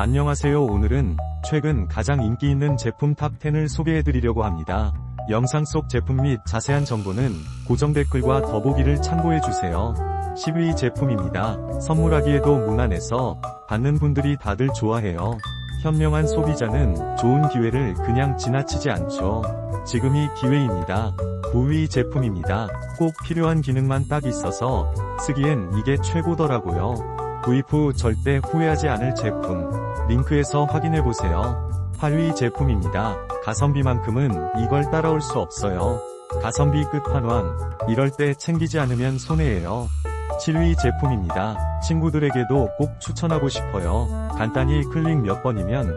안녕하세요 오늘은 최근 가장 인기 있는 제품 탑10을 소개해드리려고 합니다. 영상 속 제품 및 자세한 정보는 고정 댓글과 더보기를 참고해주세요. 10위 제품입니다. 선물하기에도 무난해서 받는 분들이 다들 좋아해요. 현명한 소비자는 좋은 기회를 그냥 지나치지 않죠. 지금이 기회입니다. 9위 제품입니다. 꼭 필요한 기능만 딱 있어서 쓰기엔 이게 최고더라고요. 구입 후 절대 후회하지 않을 제품. 링크에서 확인해보세요. 8위 제품입니다. 가성비만큼은 이걸 따라올 수 없어요. 가성비 끝판왕. 이럴 때 챙기지 않으면 손해예요. 7위 제품입니다. 친구들에게도 꼭 추천하고 싶어요. 간단히 클릭 몇 번이면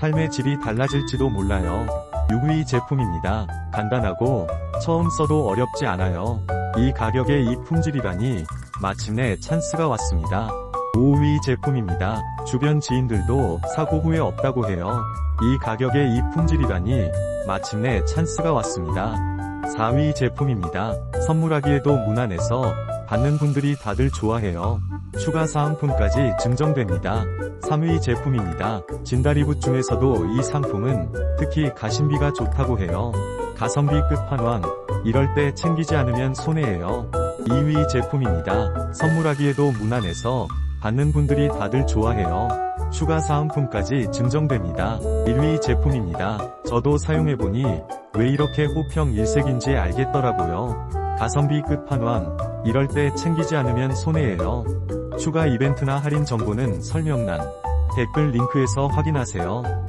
삶의 질이 달라질지도 몰라요. 6위 제품입니다. 간단하고 처음 써도 어렵지 않아요. 이 가격에 이 품질이라니 마침내 찬스가 왔습니다. 5위 제품입니다. 주변 지인들도 사고 후회 없다고 해요. 이 가격에 이 품질이라니 마침내 찬스가 왔습니다. 4위 제품입니다. 선물하기에도 무난해서 받는 분들이 다들 좋아해요. 추가 사은품까지 증정됩니다. 3위 제품입니다. 진다리붓 중에서도 이 상품은 특히 가심비가 좋다고 해요. 가성비 끝판왕. 이럴 때 챙기지 않으면 손해예요. 2위 제품입니다. 선물하기에도 무난해서 받는 분들이 다들 좋아해요. 추가 사은품까지 증정됩니다. 1위 제품입니다. 저도 사용해보니 왜 이렇게 호평 일색인지 알겠더라고요. 가성비 끝판왕. 이럴 때 챙기지 않으면 손해예요. 추가 이벤트나 할인 정보는 설명란, 댓글 링크에서 확인하세요.